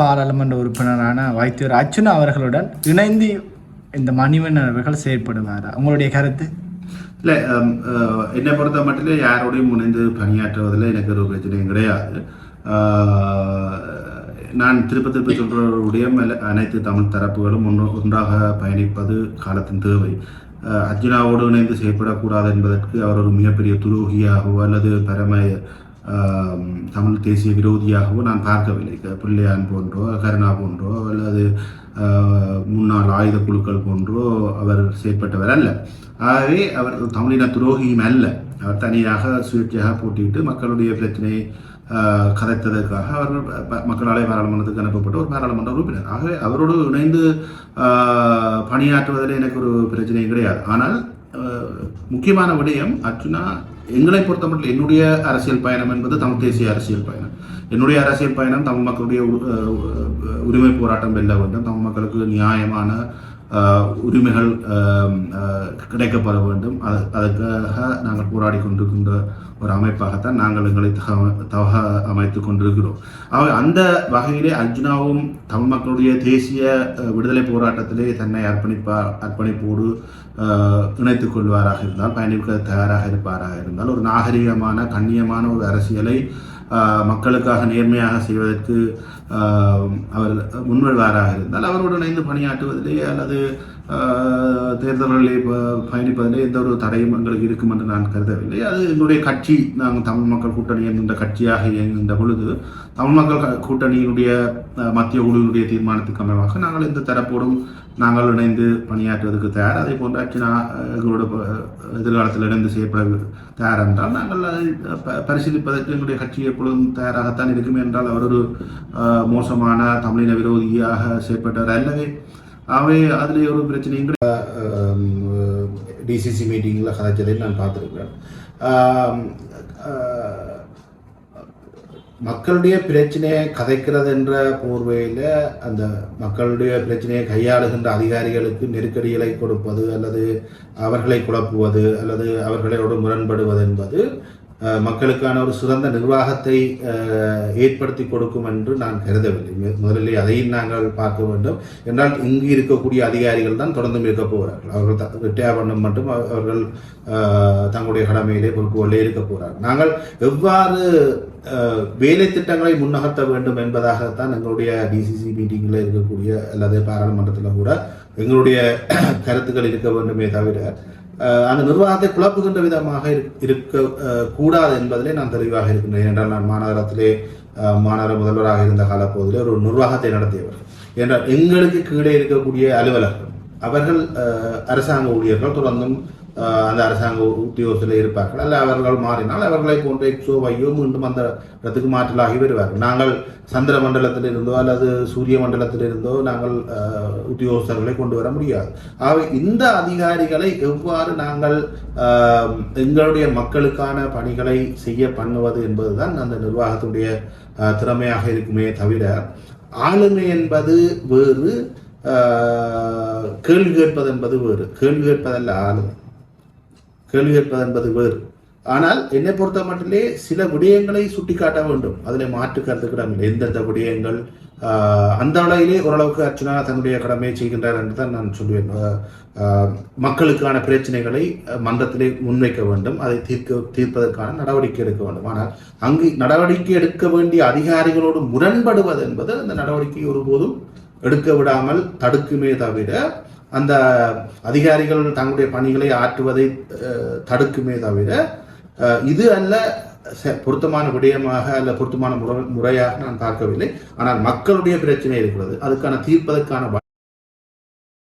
பாராளுமன்ற உறுப்பினரான வைத்தியர் அர்ச்சுனா அவர்களுடன் இணைந்து இந்த மணிவண்ணன் அவர்கள் செயற்படுவாரா? உங்களுடைய கருத்து? இல்லை என்னை பொறுத்த மட்டும் யாரோடையும் முனைந்து பணியாற்றுவதில் எனக்கு ஒரு பிரச்சனையும் கிடையாது. நான் திருப்ப திருப்ப சொல்கிறவருடைய அனைத்து தமிழ் தரப்புகளும் ஒன்று ஒன்றாக பயணிப்பது காலத்தின் தேவை. அர்ஜுனாவோடு இணைந்து செயற்படக்கூடாது என்பதற்கு அவர் ஒரு மிகப்பெரிய துரோகியாகவோ அல்லது பரம தமிழ் தேசிய விரோதியாகவோ நான் பார்க்கவில்லை. பிள்ளையான் போன்றோ கருணா போன்றோ அல்லது முன்னாள் ஆயுத குழுக்கள் போன்றோ அவர் செயற்பட்டவர் அல்ல. ஆகவே அவர் தமிழின துரோகியும் அல்ல. அவர் தனியாக சுயேட்சையாக போட்டியிட்டு மக்களுடைய பிரச்சனையை கதைத்ததற்காக அவர் மக்களாலே பாராளுமன்றத்துக்கு அனுப்பப்பட்ட ஒரு பாராளுமன்ற உறுப்பினர். ஆகவே அவரோடு இணைந்து பணியாற்றுவதில் எனக்கு ஒரு பிரச்சனையும் கிடையாது. ஆனால் முக்கியமான விடயம் அர்ஜுனா எங்களை பொறுத்தமட்டில் என்னுடைய அரசியல் பயணம் என்பது தமிழ் தேசிய அரசியல் பயணம். என்னுடைய அரசியல் பயணம் தமிழ் மக்களுடைய அஹ் உரிமை போராட்டம் வெல்ல வேண்டும். தமிழ் மக்களுக்கு நியாயமான உரிமைகள் கிடைக்கப்பட கிடைக்கப்பெற வேண்டும். அது அதற்காக நாங்கள் போராடி கொண்டிருக்கின்ற ஒரு அமைப்பாகத்தான் நாங்கள் எங்களை தக தவக அமைத்து கொண்டிருக்கிறோம். ஆக அந்த வகையிலே அர்ஜுனாவும் தமிழ் மக்களுடைய தேசிய விடுதலை போராட்டத்திலே தன்னை அர்ப்பணிப்பா அர்ப்பணிப்போடு ஆஹ், இணைத்துக் கொள்வாராக இருந்தால் பயணிக்க தயாராக இருப்பாராக இருந்தால் ஒரு நாகரிகமான கண்ணியமான ஒரு அரசியலை மக்களுக்காக நேர்மையாக செய்வதற்கு அவர் முன்வருவாராக இருந்தால் அவருடன் இணைந்து பணியாற்றுவதிலே அல்லது தேர்தல்களை ப- பயணிப்பதில் எந்த ஒரு தடையும் எங்களுக்கு இருக்கும் என்று நான் கருதவில்லை. அது என்னுடைய கட்சி நாங்கள் தமிழ் மக்கள் கூட்டணி என்கின்ற கட்சியாக இயங்குகின்ற பொழுது தமிழ் மக்கள் க- கூட்டணியினுடைய மத்திய குழுவினுடைய தீர்மானத்துக்கு அமைவாக நாங்கள் எந்த தரப்போடும் நாங்கள் இணைந்து பணியாற்றுவதற்கு தயார். அதே போன்ற அர்ச்சனா எங்களோட எதிர்காலத்தில் இணைந்து செய்யப்பட தயார் என்றால் நாங்கள் அதை ப- பரிசீலிப்பதற்கு எங்களுடைய கட்சி எப்பொழுதும் தயாராகத்தான் இருக்கும் என்றால் அவர் ஒரு மோசமான தமிழின விரோதியாக செயற்பட்டவர் அல்லவே. அவை அதில் ஒரு பிரச்சனையும் டிசிசி மீட்டிங்கில் கதைச்சதை நான் பார்த்துருக்கிறேன். மக்களுடைய பிரச்சனையை கதைக்கிறது என்ற போர்வையில் அந்த மக்களுடைய பிரச்சனையை கையாளுகின்ற அதிகாரிகளுக்கு நெருக்கடிகளை கொடுப்பது அல்லது அவர்களை குழப்புவது அல்லது அவர்களோடு முரண்படுவது என்பது மக்களுக்கான ஒரு சிறந்த நிர்வாகத்தை ஏற்படுத்தி கொடுக்கும் என்று நான் கருதவில்லை. முதலில் அதையும் நாங்கள் பார்க்க வேண்டும். என்றால் இங்கு இருக்கக்கூடிய அதிகாரிகள் தான் தொடர்ந்தும் இருக்க போகிறார்கள். அவர்கள் த- மட்டும் அவர்கள் தங்களுடைய கடமையிலே பொறுப்புகளிலே இருக்க போகிறார்கள். நாங்கள் எவ்வாறு வேலை திட்டங்களை முன்னகர்த்த வேண்டும் என்பதாகத்தான் எங்களுடைய டிசிசி மீட்டிங்கில் இருக்கக்கூடிய அல்லது பாராளுமன்றத்தில் கூட எங்களுடைய கருத்துக்கள் இருக்க வேண்டுமே தவிர அந்த நிர்வாகத்தை குழப்புகின்ற விதமாக இருக்க- கூடாது என்பதிலே நான் தெளிவாக இருக்கின்றேன். என்றால் நான் மாநகரத்திலே மாநகர முதல்வராக இருந்த காலப்பகுதியில் ஒரு நிர்வாகத்தை நடத்தியவர். என்றால் எங்களுக்கு கீழே இருக்கக்கூடிய அலுவலர்கள் அவர்கள் அரசாங்க ஊழியர்கள் தொடர்ந்தும் அந்த அரசாங்க உத்தியோகத்தில் இருப்பார்கள் அல்ல அவர்கள் மாறினால் அவர்களை போன்ற எக்ஸோ வையோ மீண்டும் அந்த இடத்துக்கு மாற்றலாகி வருவார்கள் நாங்கள் சந்திர மண்டலத்தில் இருந்தோ அல்லது சூரிய மண்டலத்தில் இருந்தோ நாங்கள் உத்தியோகஸ்தர்களை கொண்டு வர முடியாது ஆகவே இந்த அதிகாரிகளை எவ்வாறு நாங்கள் எங்களுடைய மக்களுக்கான பணிகளை செய்ய பண்ணுவது என்பதுதான் அந்த நிர்வாகத்துடைய திறமையாக இருக்குமே தவிர ஆளுமை என்பது வேறு கேள்வி கேட்பது என்பது வேறு கேள்வி கேட்பதல்ல ஆளுமை கேள்வி கேட்பது என்பது வேறு. ஆனால் என்னை பொறுத்த மட்டிலே சில விடயங்களை சுட்டிக்காட்ட வேண்டும். அதில் மாற்று கருத்துக்கிடமில்லை எந்தெந்த விடயங்கள் அந்த அளவிலே ஓரளவுக்கு அர்ச்சனா தன்னுடைய கடமையை செய்கின்றார் என்று தான் நான் சொல்வேன். மக்களுக்கான பிரச்சனைகளை மன்றத்திலே முன்வைக்க வேண்டும். அதை தீர்க்க தீர்ப்பதற்கான நடவடிக்கை எடுக்க வேண்டும். ஆனால் அங்கு நடவடிக்கை எடுக்க வேண்டிய அதிகாரிகளோடு முரண்படுவது என்பது அந்த நடவடிக்கை ஒருபோதும் எடுக்க விடாமல் தடுக்குமே தவிர அந்த அதிகாரிகள் தங்களுடைய பணிகளை ஆற்றுவதை தடுக்குமே தவிர இது அல்ல ச- பொருத்தமான விடயமாக அல்ல பொருத்தமான முறை முறையாக நான் பார்க்கவில்லை. ஆனால் மக்களுடைய பிரச்சனை இருக்கிறது. அதுக்கான தீர்ப்பதற்கான